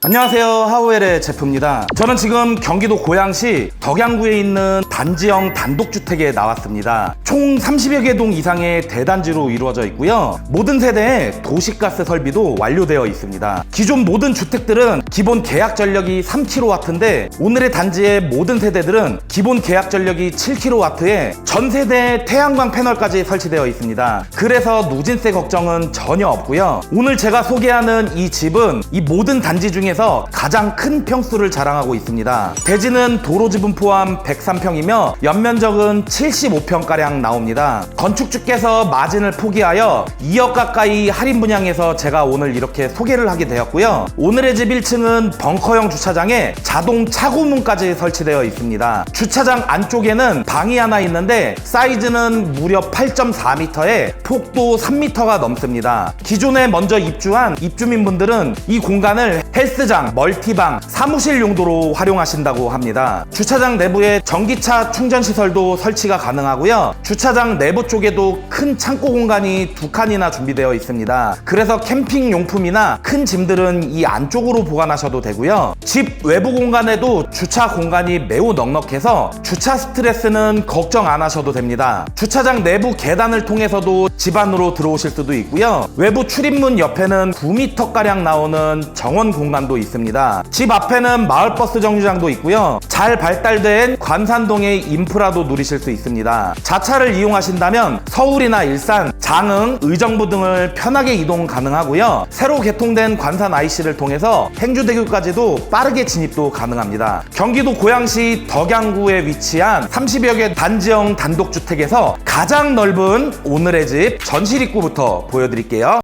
안녕하세요. 하우엘의 제프입니다. 저는 지금 경기도 고양시 덕양구에 있는 단지형 단독주택에 나왔습니다. 총 30여 개 동 이상의 대단지로 이루어져 있고요. 모든 세대에 도시가스 설비도 완료되어 있습니다. 기존 모든 주택들은 기본 계약 전력이 3kW인데 오늘의 단지의 모든 세대들은 기본 계약 전력이 7kW에 전 세대에 태양광 패널까지 설치되어 있습니다. 그래서 누진세 걱정은 전혀 없고요. 오늘 제가 소개하는 이 집은 이 모든 단지 중에 서 가장 큰 평수를 자랑하고 있습니다. 대지는 도로 지분 포함 103평이며 연면적은 75평가량 나옵니다. 건축주께서 마진을 포기하여 2억 가까이 할인 분양해서 제가 오늘 이렇게 소개를 하게 되었고요. 오늘의 집 1층은 벙커형 주차장에 자동 차고문까지 설치되어 있습니다. 주차장 안쪽에는 방이 하나 있는데 사이즈는 무려 8.4m에 폭도 3m가 넘습니다. 기존에 먼저 입주한 입주민분들은 이 공간을 헬스 장, 멀티방, 사무실 용도로 활용하신다고 합니다. 주차장 내부에 전기차 충전 시설도 설치가 가능하고요. 주차장 내부 쪽에도 큰 창고 공간이 두 칸이나 준비되어 있습니다. 그래서 캠핑 용품이나 큰 짐들은 이 안쪽으로 보관하셔도 되고요. 집 외부 공간에도 주차 공간이 매우 넉넉해서 주차 스트레스는 걱정 안 하셔도 됩니다. 주차장 내부 계단을 통해서도 집 안으로 들어오실 수도 있고요. 외부 출입문 옆에는 9m가량 나오는 정원 공간도 있습니다. 집 앞에는 마을버스 정류장도 있고요. 잘 발달된 관산동의 인프라도 누리실 수 있습니다. 자차를 이용하신다면 서울이나 일산, 장흥, 의정부 등을 편하게 이동 가능하고요. 새로 개통된 관산 IC를 통해서 행주대교까지도 빠르게 진입도 가능합니다. 경기도 고양시 덕양구에 위치한 30여 개 단지형 단독주택에서 가장 넓은 오늘의 집 전실 입구부터 보여드릴게요.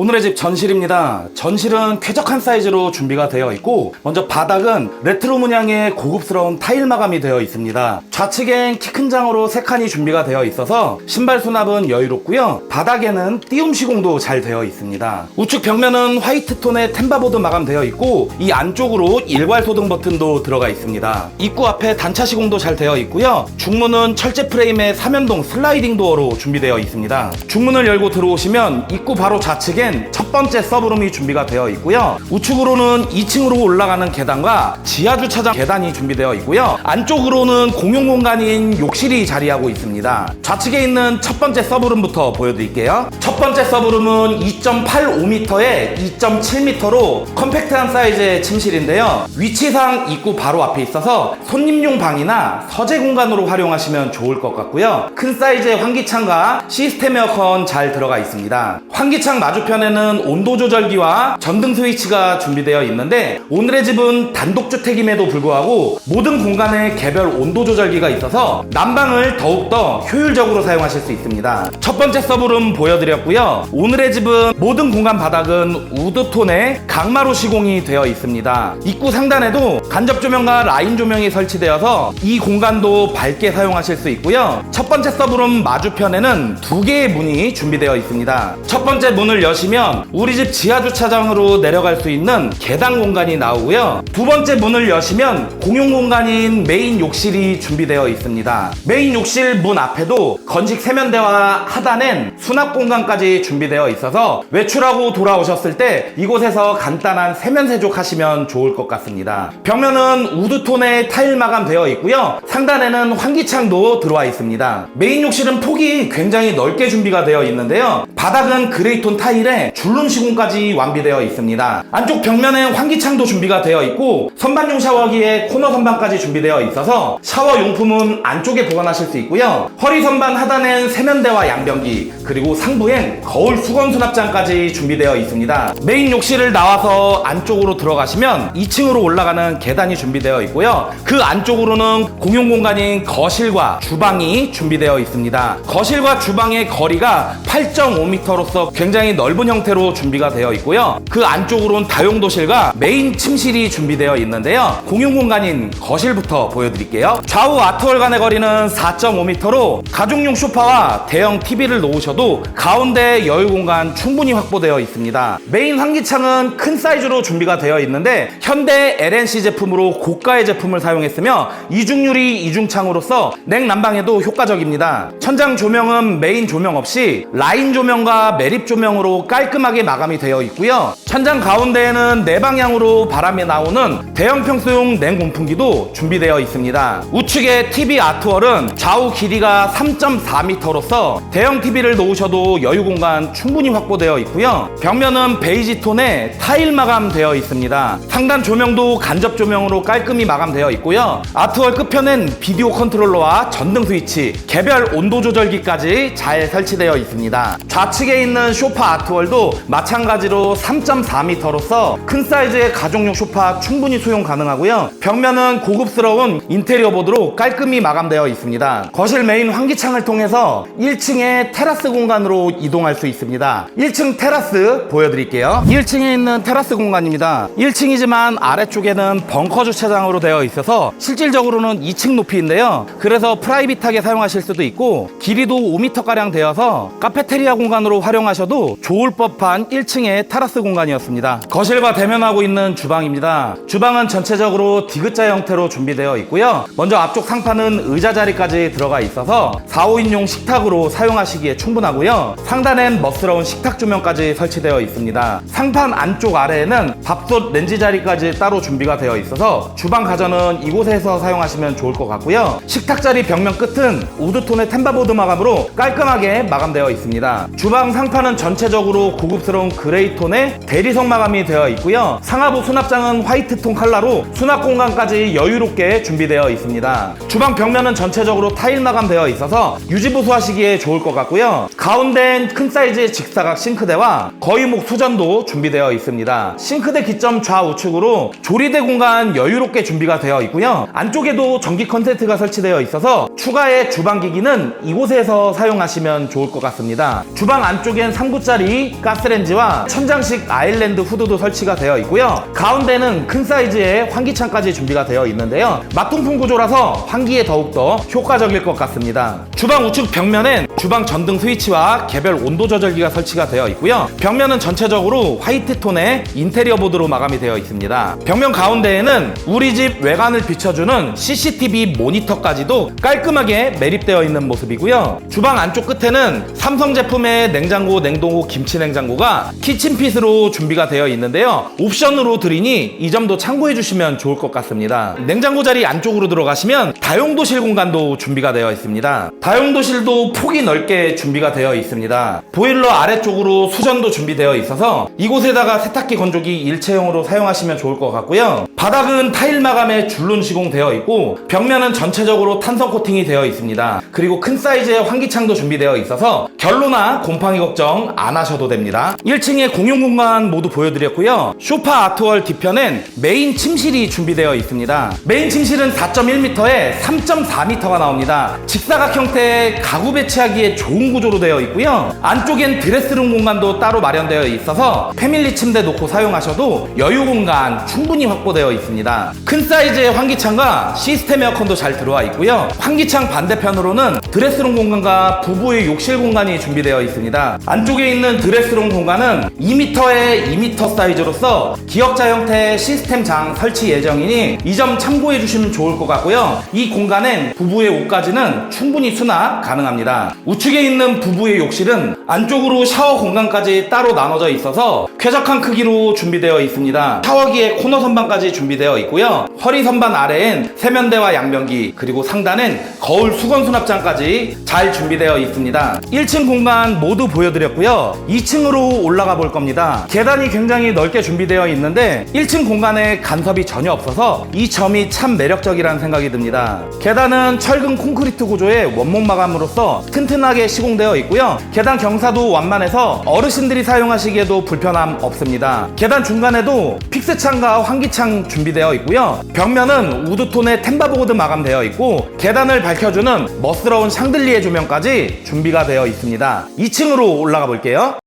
오늘의 집 전실입니다. 전실은 쾌적한 사이즈로 준비가 되어 있고 먼저 바닥은 레트로 문양의 고급스러운 타일 마감이 되어 있습니다. 좌측엔 키 큰 장으로 세 칸이 준비가 되어 있어서 신발 수납은 여유롭고요. 바닥에는 띄움 시공도 잘 되어 있습니다. 우측 벽면은 화이트 톤의 템바보드 마감되어 있고 이 안쪽으로 일괄 소등 버튼도 들어가 있습니다. 입구 앞에 단차 시공도 잘 되어 있고요. 중문은 철제 프레임의 삼연동 슬라이딩 도어로 준비되어 있습니다. 중문을 열고 들어오시면 입구 바로 좌측엔 첫 번째 서브룸이 준비가 되어 있고요. 우측으로는 2층으로 올라가는 계단과 지하 주차장 계단이 준비되어 있고요. 안쪽으로는 공용 공간인 욕실이 자리하고 있습니다. 좌측에 있는 첫 번째 서브룸부터 보여드릴게요. 첫 번째 서브룸은 2.85m에 2.7m로 컴팩트한 사이즈의 침실인데요. 위치상 입구 바로 앞에 있어서 손님용 방이나 서재 공간으로 활용하시면 좋을 것 같고요. 큰 사이즈의 환기창과 시스템 에어컨 잘 들어가 있습니다. 환기창 맞은편 에는 온도 조절기와 전등 스위치가 준비되어 있는데 오늘의 집은 단독주택임에도 불구하고 모든 공간에 개별 온도 조절기가 있어서 난방을 더욱더 효율적으로 사용하실 수 있습니다. 첫 번째 서브룸 보여드렸고요. 오늘의 집은 모든 공간 바닥은 우드톤의 강마루 시공이 되어 있습니다. 입구 상단에도 간접 조명과 라인 조명이 설치되어서 이 공간도 밝게 사용하실 수 있고요. 첫 번째 서브룸 마주편에는 두 개의 문이 준비되어 있습니다. 첫 번째 문을 여시 면 우리 집 지하 주차장으로 내려갈 수 있는 계단 공간이 나오고요. 두 번째 문을 여시면 공용 공간인 메인 욕실이 준비되어 있습니다. 메인 욕실 문 앞에도 건식 세면대와 하단엔 수납 공간까지 준비되어 있어서 외출하고 돌아오셨을 때 이곳에서 간단한 세면 세족하시면 좋을 것 같습니다. 벽면은 우드톤의 타일 마감 되어 있고요. 상단에는 환기창도 들어와 있습니다. 메인 욕실은 폭이 굉장히 넓게 준비가 되어 있는데요. 바닥은 그레이톤 타일에 줄눈 시공까지 완비되어 있습니다. 안쪽 벽면에 환기창도 준비가 되어 있고 선반용 샤워기에 코너 선반까지 준비되어 있어서 샤워 용품은 안쪽에 보관하실 수 있고요. 허리 선반 하단엔 세면대와 양변기 그리고 상부엔 거울 수건 수납장까지 준비되어 있습니다. 메인 욕실을 나와서 안쪽으로 들어가시면 2층으로 올라가는 계단이 준비되어 있고요. 그 안쪽으로는 공용 공간인 거실과 주방이 준비되어 있습니다. 거실과 주방의 거리가 8.5m로서 굉장히 넓은 형태로 준비가 되어 있고요. 그 안쪽으로는 다용도실과 메인 침실이 준비되어 있는데요. 공용 공간인 거실부터 보여드릴게요. 좌우 아트월 간의 거리는 4.5m로 가족용 소파와 대형 TV를 놓으셔도 가운데 여유 공간 충분히 확보되어 있습니다. 메인 환기창은 큰 사이즈로 준비가 되어 있는데 현대 LNC 제품으로 고가의 제품을 사용했으며 이중유리 이중창으로서 냉난방에도 효과적입니다. 천장 조명은 메인 조명 없이 라인 조명과 매립 조명으로 깔끔하게 마감이 되어 있고요. 천장 가운데에는 네 방향으로 바람이 나오는 대형 평수용 냉온풍기도 준비되어 있습니다. 우측의 TV 아트월은 좌우 길이가 3.4m로서 대형 TV를 놓으셔도 여유 공간 충분히 확보되어 있고요. 벽면은 베이지 톤의 타일 마감되어 있습니다. 상단 조명도 간접 조명으로 깔끔히 마감되어 있고요. 아트월 끝편엔 비디오 컨트롤러와 전등 스위치, 개별 온도 조절기까지 잘 설치되어 있습니다. 좌측에 있는 쇼파 아트월 도 마찬가지로 3.4m로서 큰 사이즈의 가족용 쇼파 충분히 수용 가능하고요. 벽면은 고급스러운 인테리어 보드로 깔끔히 마감되어 있습니다. 거실 메인 환기창을 통해서 1층의 테라스 공간으로 이동할 수 있습니다. 1층 테라스 보여드릴게요. 1층에 있는 테라스 공간입니다. 1층이지만 아래쪽에는 벙커 주차장으로 되어 있어서 실질적으로는 2층 높이인데요. 그래서 프라이빗하게 사용하실 수도 있고 길이도 5m가량 되어서 카페테리아 공간으로 활용하셔도 좋을 법한 1층의 테라스 공간이었습니다. 거실과 대면하고 있는 주방입니다. 주방은 전체적으로 디귿자 형태로 준비되어 있고요. 먼저 앞쪽 상판은 의자 자리까지 들어가 있어서 4, 5인용 식탁으로 사용하시기에 충분하고요. 상단엔 멋스러운 식탁 조명까지 설치되어 있습니다. 상판 안쪽 아래에는 밥솥 렌지 자리까지 따로 준비가 되어 있어서 주방 가전은 이곳에서 사용하시면 좋을 것 같고요. 식탁 자리 벽면 끝은 우드톤의 템바보드 마감으로 깔끔하게 마감되어 있습니다. 주방 상판은 전체 적으로 고급스러운 그레이 톤의 대리석 마감이 되어 있고요. 상하부 수납장은 화이트 톤 컬러로 수납 공간까지 여유롭게 준비되어 있습니다. 주방 벽면은 전체적으로 타일 마감되어 있어서 유지보수 하시기에 좋을 것 같고요. 가운데엔 큰 사이즈의 직사각 싱크대와 거의목 수전도 준비되어 있습니다. 싱크대 기점 좌우측으로 조리대 공간 여유롭게 준비가 되어 있고요. 안쪽에도 전기 컨센트가 설치되어 있어서 추가의 주방 기기는 이곳에서 사용하시면 좋을 것 같습니다. 주방 안쪽엔 3구짜리 가스렌지와 천장식 아일랜드 후드도 설치가 되어 있고요. 가운데는 큰 사이즈의 환기창까지 준비가 되어 있는데요. 막통풍 구조라서 환기에 더욱더 효과적일 것 같습니다. 주방 우측 벽면엔 주방 전등 스위치와 개별 온도 조절기가 설치가 되어 있고요. 벽면은 전체적으로 화이트 톤의 인테리어 보드로 마감이 되어 있습니다. 벽면 가운데에는 우리 집 외관을 비춰주는 CCTV 모니터까지도 깔끔하게 매립되어 있는 모습이고요. 주방 안쪽 끝에는 삼성 제품의 냉장고, 냉동고, 김치 냉장고가 키친핏으로 준비가 되어 있는데요. 옵션으로 드리니 이 점도 참고해 주시면 좋을 것 같습니다. 냉장고 자리 안쪽으로 들어가시면 다용도실 공간도 준비가 되어 있습니다. 다용도실도 폭이 넓게 준비가 되어 있습니다. 보일러 아래쪽으로 수전도 준비되어 있어서 이곳에다가 세탁기 건조기 일체형으로 사용하시면 좋을 것 같고요. 바닥은 타일 마감에 줄눈 시공되어 있고 벽면은 전체적으로 탄성 코팅이 되어 있습니다. 그리고 큰 사이즈의 환기창도 준비되어 있어서 결로나 곰팡이 걱정 안 하셔도 됩니다. 1층에 공용 공간 모두 보여드렸고요. 쇼파 아트월 뒤편엔 메인 침실이 준비되어 있습니다. 메인 침실은 4.1m에 3.4m가 나옵니다. 직사각 형태의 가구 배치하기 에 좋은 구조로 되어 있고요. 안쪽엔 드레스룸 공간도 따로 마련되어 있어서 패밀리 침대 놓고 사용하셔도 여유 공간 충분히 확보되어 있습니다. 큰 사이즈의 환기창과 시스템 에어컨도 잘 들어와 있고요. 환기창 반대편으로는 드레스룸 공간과 부부의 욕실 공간이 준비되어 있습니다. 안쪽에 있는 드레스룸 공간은 2m에 2m 사이즈로서 기역자 형태의 시스템 장 설치 예정이니 이 점 참고해 주시면 좋을 것 같고요. 이 공간엔 부부의 옷까지는 충분히 수납 가능합니다. 우측에 있는 부부의 욕실은 안쪽으로 샤워 공간까지 따로 나눠져 있어서 쾌적한 크기로 준비되어 있습니다. 샤워기에 코너 선반까지 준비되어 있고요. 허리 선반 아래엔 세면대와 양변기 그리고 상단엔 거울 수건 수납장까지 잘 준비되어 있습니다. 1층 공간 모두 보여드렸고요. 2층으로 올라가 볼 겁니다. 계단이 굉장히 넓게 준비되어 있는데 1층 공간에 간섭이 전혀 없어서 이 점이 참 매력적이라는 생각이 듭니다. 계단은 철근 콘크리트 구조의 원목 마감으로써 튼튼 하게 시공되어 있고요. 계단 경사도 완만해서 어르신들이 사용하시기에도 불편함 없습니다. 계단 중간에도 픽스창과 환기창 준비되어 있고요. 벽면은 우드톤의 템바보드 마감되어 있고 계단을 밝혀주는 멋스러운 샹들리에 조명까지 준비가 되어 있습니다. 2층으로 올라가 볼게요.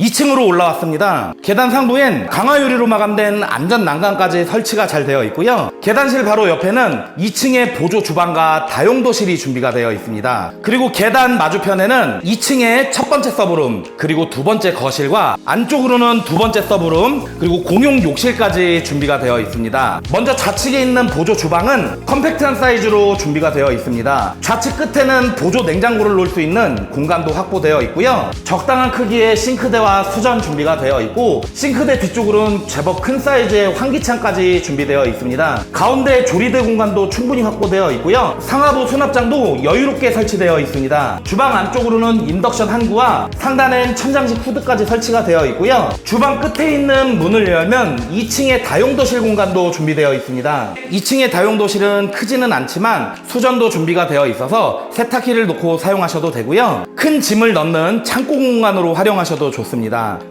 2층으로 올라왔습니다. 계단 상부엔 강화 유리로 마감된 안전 난간까지 설치가 잘 되어 있고요. 계단실 바로 옆에는 2층에 보조 주방과 다용도실이 준비가 되어 있습니다. 그리고 계단 맞은편에는 2층에 첫 번째 서브룸, 그리고 두 번째 거실과 안쪽으로는 두 번째 서브룸, 그리고 공용 욕실까지 준비가 되어 있습니다. 먼저 좌측에 있는 보조 주방은 컴팩트한 사이즈로 준비가 되어 있습니다. 좌측 끝에는 보조 냉장고를 놓을 수 있는 공간도 확보되어 있고요. 적당한 크기의 싱크대와 수전 준비가 되어 있고 싱크대 뒤쪽으로는 제법 큰 사이즈의 환기창까지 준비되어 있습니다. 가운데 조리대 공간도 충분히 확보되어 있고요. 상하부 수납장도 여유롭게 설치되어 있습니다. 주방 안쪽으로는 인덕션 한구와 상단엔 천장식 후드까지 설치가 되어 있고요. 주방 끝에 있는 문을 열면 2층에 다용도실 공간도 준비되어 있습니다. 2층의 다용도실은 크지는 않지만 수전도 준비가 되어 있어서 세탁기를 놓고 사용하셔도 되고요. 큰 짐을 넣는 창고 공간으로 활용하셔도 좋습니다.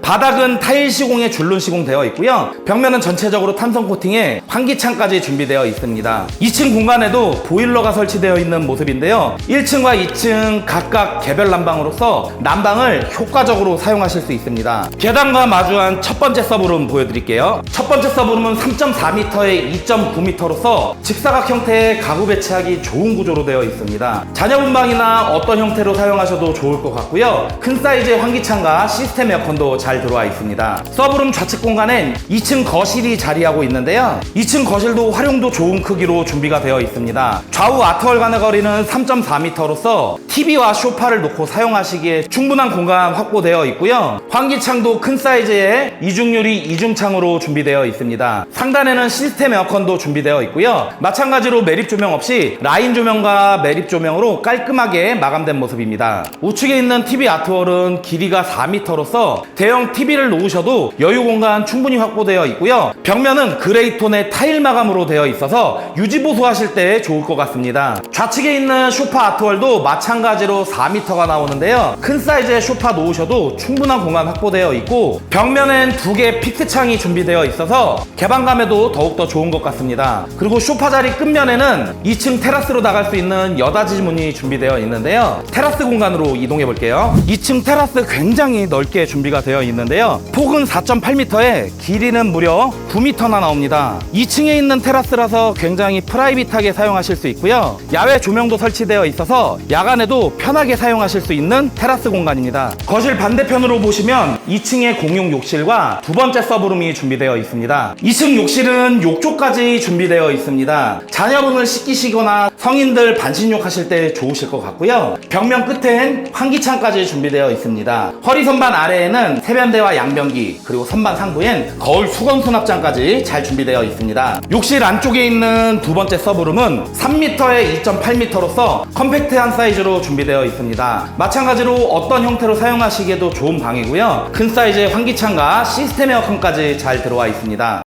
바닥은 타일 시공에 줄눈 시공되어 있고요. 벽면은 전체적으로 탄성 코팅에 환기창까지 준비되어 있습니다. 2층 공간에도 보일러가 설치되어 있는 모습인데요. 1층과 2층 각각 개별 난방으로서 난방을 효과적으로 사용하실 수 있습니다. 계단과 마주한 첫 번째 서브룸 보여드릴게요. 첫 번째 서브룸은 3.4m에 2.9m로서 직사각 형태의 가구 배치하기 좋은 구조로 되어 있습니다. 자녀분방이나 어떤 형태로 사용하셔도 좋을 것 같고요. 큰 사이즈의 환기창과 시스템 에어 컨도 잘 들어와 있습니다. 서브룸 좌측 공간엔 2층 거실이 자리하고 있는데요. 2층 거실도 활용도 좋은 크기로 준비가 되어 있습니다. 좌우 아트월 간의 거리는 3.4m로서 TV와 소파를 놓고 사용하시기에 충분한 공간 확보되어 있고요. 환기창도 큰 사이즈의 이중유리 이중창으로 준비되어 있습니다. 상단에는 시스템 에어컨도 준비되어 있고요. 마찬가지로 매립 조명 없이 라인 조명과 매립 조명으로 깔끔하게 마감된 모습입니다. 우측에 있는 TV 아트월은 길이가 4m로서 대형 TV를 놓으셔도 여유 공간 충분히 확보되어 있고요. 벽면은 그레이 톤의 타일 마감으로 되어 있어서 유지 보수하실 때 좋을 것 같습니다. 좌측에 있는 쇼파 아트월도 마찬가지로 4m가 나오는데요. 큰 사이즈의 쇼파 놓으셔도 충분한 공간 확보되어 있고 벽면엔 두 개 픽스 창이 준비되어 있어서 개방감에도 더욱더 좋은 것 같습니다. 그리고 쇼파 자리 끝면에는 2층 테라스로 나갈 수 있는 여닫이 문이 준비되어 있는데요. 테라스 공간으로 이동해 볼게요. 2층 테라스 굉장히 넓게 준비가 되어 있는데요. 폭은 4.8m에 길이는 무려 9m나 나옵니다. 2층에 있는 테라스라서 굉장히 프라이빗하게 사용하실 수 있고요. 야외 조명도 설치되어 있어서 야간에도 편하게 사용하실 수 있는 테라스 공간입니다. 거실 반대편으로 보시면 2층에 공용 욕실과 두 번째 서브룸이 준비되어 있습니다. 2층 욕실은 욕조까지 준비되어 있습니다. 자녀분을 씻기시거나 성인들 반신욕 하실 때 좋으실 것 같고요. 벽면 끝엔 환기창까지 준비되어 있습니다. 허리 선반 아래에는 세면대와 양변기 그리고 선반 상부엔 거울 수건 수납장까지 잘 준비되어 있습니다. 욕실 안쪽에 있는 두 번째 서브룸은 3m에 2.8m로서 컴팩트한 사이즈로 준비되어 있습니다. 마찬가지로 어떤 형태로 사용하시기에도 좋은 방이고요. 큰 사이즈의 환기창과 시스템 에어컨까지 잘 들어와 있습니다.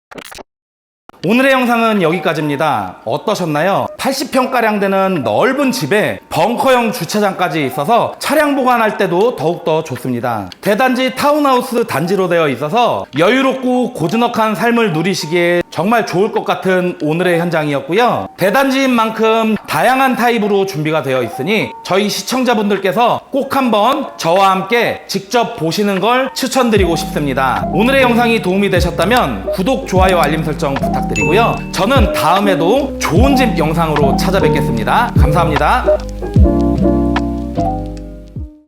오늘의 영상은 여기까지입니다. 어떠셨나요? 80평가량 되는 넓은 집에 벙커형 주차장까지 있어서 차량 보관할 때도 더욱더 좋습니다. 대단지 타운하우스 단지로 되어 있어서 여유롭고 고즈넉한 삶을 누리시기에 정말 좋을 것 같은 오늘의 현장이었고요. 대단지인 만큼 다양한 타입으로 준비가 되어 있으니 저희 시청자분들께서 꼭 한번 저와 함께 직접 보시는 걸 추천드리고 싶습니다. 오늘의 영상이 도움이 되셨다면 구독, 좋아요, 알림 설정 부탁드리고요. 저는 다음에도 좋은 집 영상으로 찾아뵙겠습니다. 감사합니다.